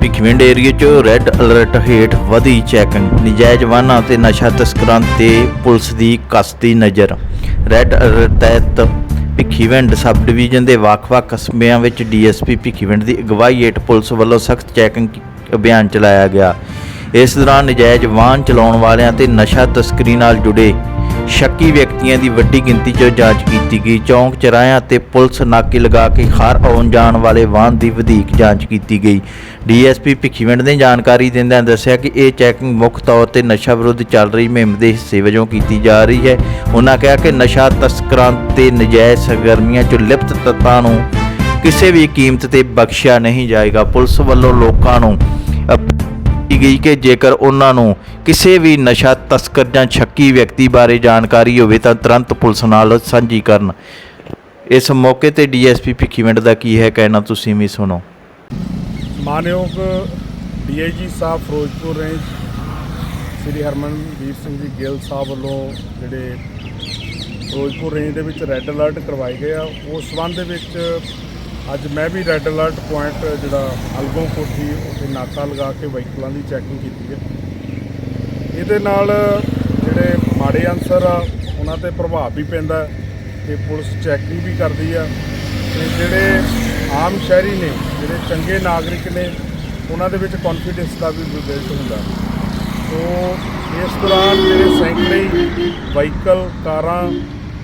ਭਿੱਖੀਵਿੰਡ ਏਰੀਏ 'ਚ red alert ਹੇਠ ਵਧੀ ਚੈਕਿੰਗ ਨਜਾਇਜ਼ ਵਾਹਨਾਂ ਤੇ ਨਸ਼ਾ ਤਸਕਰਾਂ ਤੇ ਪੁਲਿਸ ਦੀ ਕਸਤੀ ਨਜ਼ਰ। ਰੈੱਡ ਅਲਰਟ ਤਹਿਤ ਭਿੱਖੀਵਿੰਡ ਸਬ ਡਿਵੀਜ਼ਨ ਦੇ ਵੱਖ-ਵੱਖ ਕਸਬਿਆਂ ਵਿੱਚ ਡੀਐਸਪੀ ਭਿੱਖੀਵਿੰਡ ਦੀ ਅਗਵਾਈ ਹੇਠ ਪੁਲਿਸ ਵੱਲੋਂ ਸਖਤ ਚੈਕਿੰਗ ਅਭਿਆਨ ਚਲਾਇਆ ਗਿਆ। ਇਸ ਦੌਰਾਨ ਨਜਾਇਜ਼ ਵਾਹਨ ਚਲਾਉਣ ਵਾਲਿਆਂ ਤੇ ਨਸ਼ਾ ਤਸਕਰੀ ਨਾਲ ਜੁੜੇ ਸ਼ੱਕੀ ਵਿਅਕਤੀਆਂ ਦੀ ਵੱਡੀ ਗਿਣਤੀ 'ਚ ਜਾਂਚ ਕੀਤੀ ਗਈ। ਚੌਂਕ ਚਰਾਇਆਂ ਤੇ ਪੁਲਿਸ ਨਾਕੇ ਲਗਾ ਕੇ ਹਰ ਆਉਣ ਜਾਣ ਵਾਲੇ ਵਾਹਨ ਦੀ ਵਧੇਕ ਜਾਂਚ ਕੀਤੀ ਗਈ। ਡੀਐਸਪੀ ਭਿੱਖੀਵਿੰਡ ਨੇ ਜਾਣਕਾਰੀ ਦਿੰਦਿਆਂ ਦੱਸਿਆ ਕਿ ਇਹ ਚੈਕਿੰਗ ਮੁੱਖ ਤੌਰ ਤੇ ਨਸ਼ਾ ਵਿਰੁੱਧ ਚੱਲ ਰਹੀ ਮੁਹਿੰਮ ਦੇ ਹਿੱਸੇ ਵਜੋਂ ਕੀਤੀ ਜਾ ਰਹੀ ਹੈ। ਉਹਨਾਂ ਕਿਹਾ ਕਿ ਨਸ਼ਾ ਤਸਕਰਾਂ ਤੇ ਨਜਾਇਜ਼ ਸਰਗਰਮੀਆਂ 'ਚ ਲਿਪਤ ਤੱਤਾਂ ਨੂੰ ਕਿਸੇ ਵੀ ਕੀਮਤ ਤੇ ਬਖਸ਼ਿਆ ਨਹੀਂ ਜਾਏਗਾ। ਪੁਲਿਸ ਵੱਲੋਂ ਲੋਕਾਂ ਨੂੰ ਕੀਤੀ ਗਈ ਕਿ ਜੇਕਰ ਉਹਨਾਂ ਨੂੰ ਕਿਸੇ ਵੀ ਨਸ਼ਾ ਤਸਕਰ ਜਾਂ ਸ਼ੱਕੀ ਵਿਅਕਤੀ ਬਾਰੇ ਜਾਣਕਾਰੀ ਹੋਵੇ ਤਾਂ ਤੁਰੰਤ ਪੁਲਿਸ ਨਾਲ ਸਾਂਝੀ ਕਰਨ। ਇਸ ਮੌਕੇ ਤੇ ਡੀਐਸਪੀ ਭਿੱਖੀਵਿੰਡ ਦਾ ਕੀ ਹੈ ਕਹਿਣਾ ਤੁਸੀਂ ਵੀ ਸੁਣੋ। ਮਾਨਯੋਗ ਡੀਆਈਜੀ ਸਾਹਿਬ ਫਿਰੋਜ਼ਪੁਰ ਰੇਂਜ ਸ੍ਰੀ ਹਰਮਨਦੀਪ ਸਿੰਘ ਜੀ ਗਿੱਲ ਸਾਹਿਬ ਵੱਲੋਂ ਜਿਹੜੇ ਫਿਰੋਜ਼ਪੁਰ ਰੇਂਜ ਦੇ ਵਿੱਚ ਰੈੱਡ ਅਲਰਟ ਕਰਵਾਏ ਗਏ ਆ, ਉਸ ਸੰਬੰਧ ਦੇ ਵਿੱਚ ਅੱਜ ਮੈਂ ਵੀ ਰੈੱਡ ਅਲਰਟ ਪੁਆਇੰਟ ਜਿਹੜਾ ਅਲਗੋਂ ਕੋਠੀ ਉੱਥੇ ਨਾਕਾ ਲਗਾ ਕੇ ਵਹੀਕਲਾਂ ਦੀ ਚੈਕਿੰਗ ਕੀਤੀ ਹੈ। ਇਹਦੇ ਨਾਲ ਜਿਹੜੇ ਮਾੜੇ ਅਨਸਰ ਆ, ਉਹਨਾਂ ਤੇ ਪ੍ਰਭਾਵ ਵੀ ਪੈਂਦਾ ਹੈ ਤੇ ਪੁਲਿਸ ਚੈਕਿੰਗ ਵੀ ਕਰਦੀ ਆ। ਤੇ ਜਿਹੜੇ ਆਮ ਸ਼ਹਿਰੀ ਨੇ, ਜਿਹੜੇ ਚੰਗੇ ਨਾਗਰਿਕ ਨੇ, ਉਹਨਾਂ ਦੇ ਵਿੱਚ ਕੌਨਫੀਡੈਂਸ ਦਾ ਵੀ ਬਿਲਡ ਹੁੰਦਾ ਸੋ ਇਸ ਦੌਰਾਨ ਜਿਹੜੇ ਸੈਂਕੜੇ ਵਹੀਕਲ ਕਾਰਾਂ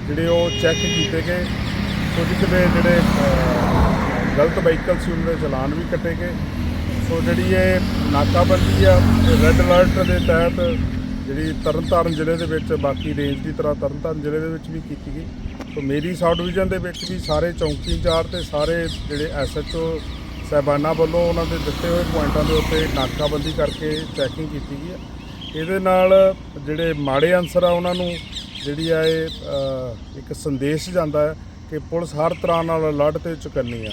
ਜਿਹੜੇ ਉਹ ਚੈੱਕ ਕੀਤੇ ਗਏ। ਕੁਝ ਕੁ ਜਿਹੜੇ ਗਲਤ ਵਹੀਕਲ ਸੀ ਉਹਨਾਂ ਦੇ ਚਲਾਨ ਵੀ ਕੱਟੇ ਗਏ। ਸੋ ਜਿਹੜੀ ਇਹ ਨਾਕਾਬੰਦੀ ਆ ਰੈੱਡ ਅਲਰਟ ਦੇ ਤਹਿਤ ਜਿਹੜੀ ਤਰਨਤਾਰਨ ਜ਼ਿਲ੍ਹੇ ਦੇ ਵਿੱਚ, ਬਾਕੀ ਰੇਂਜ ਦੀ ਤਰ੍ਹਾਂ ਤਰਨਤਾਰਨ ਜ਼ਿਲ੍ਹੇ ਦੇ ਵਿੱਚ ਵੀ ਕੀਤੀ ਗਈ। ਸੋ ਮੇਰੀ ਸਬ ਡਿਵੀਜ਼ਨ ਦੇ ਵਿੱਚ ਵੀ ਸਾਰੇ ਚੌਂਕੀ ਇੰਚਾਰਜ ਤੇ ਸਾਰੇ ਜਿਹੜੇ ਐਸਐਚਓ ਸਾਹਿਬਾਨਾਂ ਵੱਲੋਂ ਉਹਨਾਂ ਦੇ ਦਿੱਤੇ ਹੋਏ ਪੁਆਇੰਟਾਂ ਦੇ ਉੱਤੇ ਨਾਕਾਬੰਦੀ ਕਰਕੇ ਚੈਕਿੰਗ ਕੀਤੀ ਗਈ ਹੈ ਇਹਦੇ ਨਾਲ ਜਿਹੜੇ ਮਾੜੇ ਅਨਸਰ ਆ ਉਹਨਾਂ ਨੂੰ ਜਿਹੜੀ ਆ ਇਹ ਇੱਕ ਸੰਦੇਸ਼ ਜਾਂਦਾ ਹੈ ਕਿ ਪੁਲਿਸ ਹਰ ਤਰ੍ਹਾਂ ਨਾਲ ਅਲਰਟ ਤੇ ਚੁਕੰਨੀ ਆ।